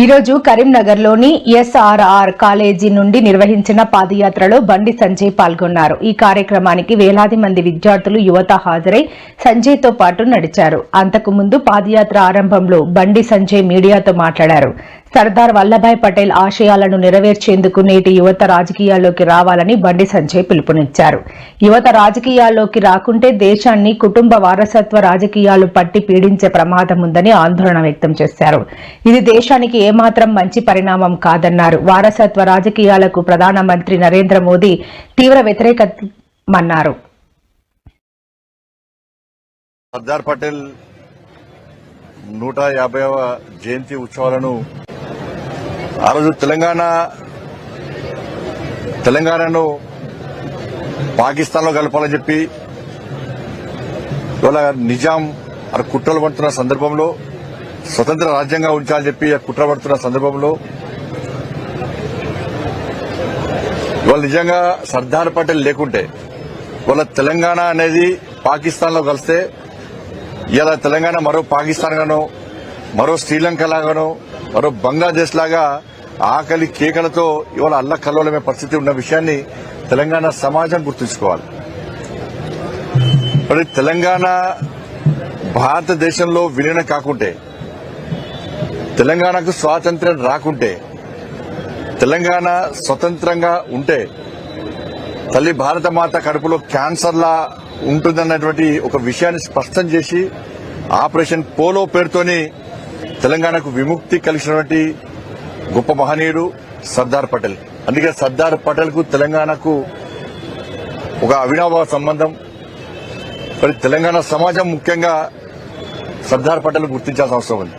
ఈరోజు కరీంనగర్లోని SRR college నుండి నిర్వహించిన పాదయాత్రలో బండి సంజయ్ పాల్గొన్నారు. ఈ కార్యక్రమానికి వేలాది మంది విద్యార్థులు యువత హాజరై సంజయ్తో పాటు నడిచారు. అంతకు ముందు పాదయాత్ర ఆరంభంలో బండి సంజయ్ మీడియాతో మాట్లాడారు. సర్దార్ వల్లభాయ్ పటేల్ ఆశయాలను నెరవేర్చేందుకు నేటి యువత రాజకీయాల్లోకి రావాలని బండి సంజయ్ పిలుపునిచ్చారు. యువత రాజకీయాల్లోకి రాకుంటే దేశాన్ని కుటుంబ వారసత్వ రాజకీయాలు పట్టి పీడించే ప్రమాదం ఉందని ఆందోళన వ్యక్తం చేశారు. ఇది దేశానికి ఏమాత్రం మంచి పరిణామం కాదన్నారు. వారసత్వ రాజకీయాలకు ప్రధానమంత్రి నరేంద్ర మోదీ తీవ్ర వ్యతిరేకమన్నారు. సర్దార్ పటేల్ నూట యాభైవ జయంతి ఉత్సవాలను ఆ రోజు తెలంగాణ తెలంగాణను పాకిస్తాన్లో కలపాలని చెప్పి ఇవాళ నిజాం అక్కడ కుట్రలు పడుతున్న సందర్భంలో స్వతంత్ర రాజ్యంగా ఉంచాలని చెప్పి కుట్ర పడుతున్న సందర్భంలో ఇవాళ నిజంగా సర్దార్ పటేల్ లేకుంటే ఇవాళ తెలంగాణ అనేది పాకిస్తాన్లో కలిస్తే ఇలా తెలంగాణ మరో పాకిస్తాన్ గానో మరో శ్రీలంక లాగానో మరో బంగ్లాదేశ్ లాగా ఆకలి కేకలతో ఇవాళ అల్లకల్లోలమే పరిస్థితి ఉన్న విషయాన్ని తెలంగాణ సమాజం గుర్తుంచుకోవాలి. మరి తెలంగాణ భారతదేశంలో విలీనం కాకుంటే తెలంగాణకు స్వాతంత్ర్యం రాకుంటే తెలంగాణ స్వతంత్రంగా ఉంటే తల్లి భారత మాత కడుపులో క్యాన్సర్లా ఉంటుందన్నటువంటి ఒక విషయాన్ని స్పష్టం చేసి ఆపరేషన్ పోలో పేరుతోని తెలంగాణకు విముక్తి కలిసినటువంటి గొప్ప మహనీయుడు సర్దార్ పటేల్. అందుకే సర్దార్ పటేల్కు తెలంగాణకు ఒక అవినాభావ సంబంధం. మరి తెలంగాణ సమాజం ముఖ్యంగా సర్దార్ పటేల్ గుర్తించాల్సిన అవసరం ఉంది.